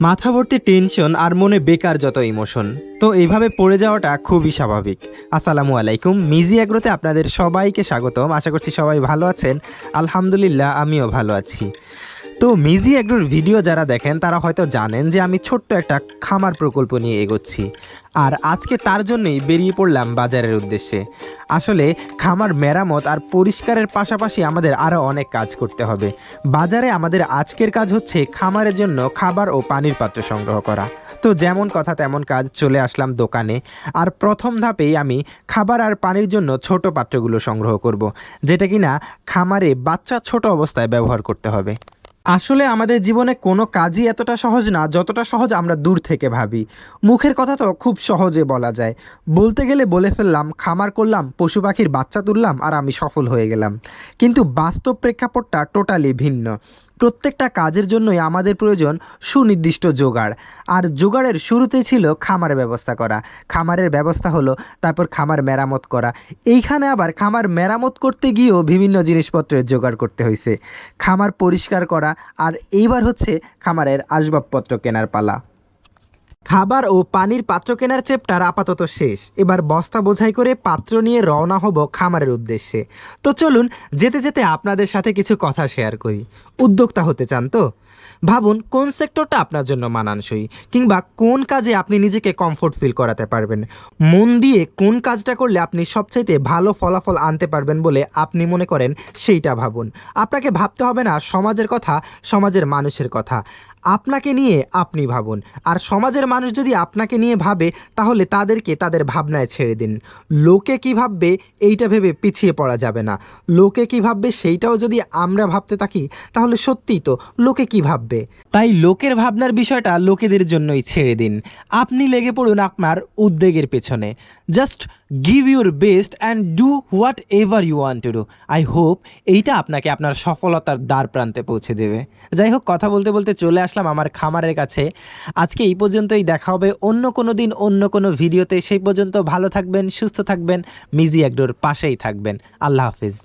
মাথা ভর্তি টেনশন আর মনে বেকার যত ইমোশন। তো এইভাবে পড়ে যাওয়াটা খুবই স্বাভাবিক। আসসালামু আলাইকুম, মিজি অ্যাগ্রোতে আপনাদের সবাইকে স্বাগতম। আশা করছি সবাই ভালো আছেন। আলহামদুলিল্লাহ, আমিও ভালো আছি। তো মিজি অ্যাগ্রোর ভিডিও যারা দেখেন, তারা হয়তো জানেন যে আমি ছোট্ট একটা খামার প্রকল্প নিয়ে এগোচ্ছি। আর আজকে তার জন্যই বেরিয়ে পড়লাম বাজারের উদ্দেশ্যে। আসলে খামার মেরামত আর পরিষ্কারের পাশাপাশি আমাদের আরও অনেক কাজ করতে হবে। বাজারে আমাদের আজকের কাজ হচ্ছে খামারের জন্য খাবার ও পানির পাত্র সংগ্রহ করা। তো যেমন কথা তেমন কাজ চলে আসলাম দোকানে। আর প্রথম ধাপেই আমি খাবার আর পানির জন্য ছোট পাত্রগুলো সংগ্রহ করব, যেটা কিনা খামারে বাচ্চা ছোট অবস্থায় ব্যবহার করতে হবে। আসলে আমাদের জীবনে কোনো কাজই এতটা সহজ না, যতটা সহজ আমরা দূর থেকে ভাবি। মুখের কথা তো খুব সহজে বলা যায়। বলতে গেলে বলে ফেললাম, খামার করলাম, পশু পাখির বাচ্চা তুললাম, আর আমি সফল হয়ে গেলাম। কিন্তু বাস্তব প্রেক্ষাপটটা টোটালি ভিন্ন। প্রত্যেকটা কাজের জন্যই আমাদের প্রয়োজন সুনির্দিষ্ট জোগাড়। আর জোগাড়ের শুরুতেই ছিল খামারের ব্যবস্থা করা। খামারের ব্যবস্থা হলো, তারপর খামার মেরামত করা। এইখানে আবার খামার মেরামত করতে গিয়েও বিভিন্ন জিনিসপত্রের জোগাড় করতে হয়েছে খামার পরিষ্কার করা আর এইবার হচ্ছে খামারের আসবাবপত্র কেনার পালা। খাবার ও পানির পাত্র কেনার চেপটার আপাতত শেষ। এবার বস্তা বোঝাই করে পাত্র নিয়ে রওনা হব খামারের উদ্দেশ্যে। তো চলুন, যেতে যেতে আপনাদের সাথে কিছু কথা শেয়ার করি। উদ্যোক্তা হতে চান তো? ভাবুন, কোন সেক্টরটা আপনার জন্য মানানসই? কিংবা কোন কাজে আপনি নিজেকে কমফোর্ট ফিল করাতে পারবেন? মন দিয়ে কোন কাজটা করলে আপনি সবচাইতে ভালো ফলাফল আনতে পারবেন বলে আপনি মনে করেন, সেইটা ভাবুন। আপনাকে ভাবতে হবে না, সমাজের কথা, সমাজের মানুষের কথা। আপনাকে নিয়ে আপনি ভাবুন। আর সমাজের মানুষ যদি আপনাকে নিয়ে ভাবে, তাহলে তাদেরকে তাদের ভাবনায় ছেড়ে দিন। লোকে কি ভাববে, এইটা ভেবে পিছিয়ে পড়া যাবে না। লোকে কি ভাববে, সেইটাও যদি আমরা ভাবতে থাকি, তাহলে সত্যিই তো লোকে কি ভাববে? তাই লোকের ভাবনার বিষয়টা লোকেদের জন্যই ছেড়ে দিন। আপনি লেগে পড়ুন আপনার উদ্বেগের পেছনে। Just give your best and do whatever you want to do I hope এইটা আপনাকে আপনার সফলতার দ্বার প্রান্তে পৌঁছে দেবে। যাই হোক, কথা বলতে বলতে চলে আসলাম আমার খামারের কাছে। আজকে এই পর্যন্তই দেখা হবে অন্য কোনো দিন, অন্য কোনো ভিডিওতে। সেই পর্যন্ত ভালো থাকবেন, সুস্থ থাকবেন, মিজি একডোর পাশেই থাকবেন। আল্লাহ হাফিজ।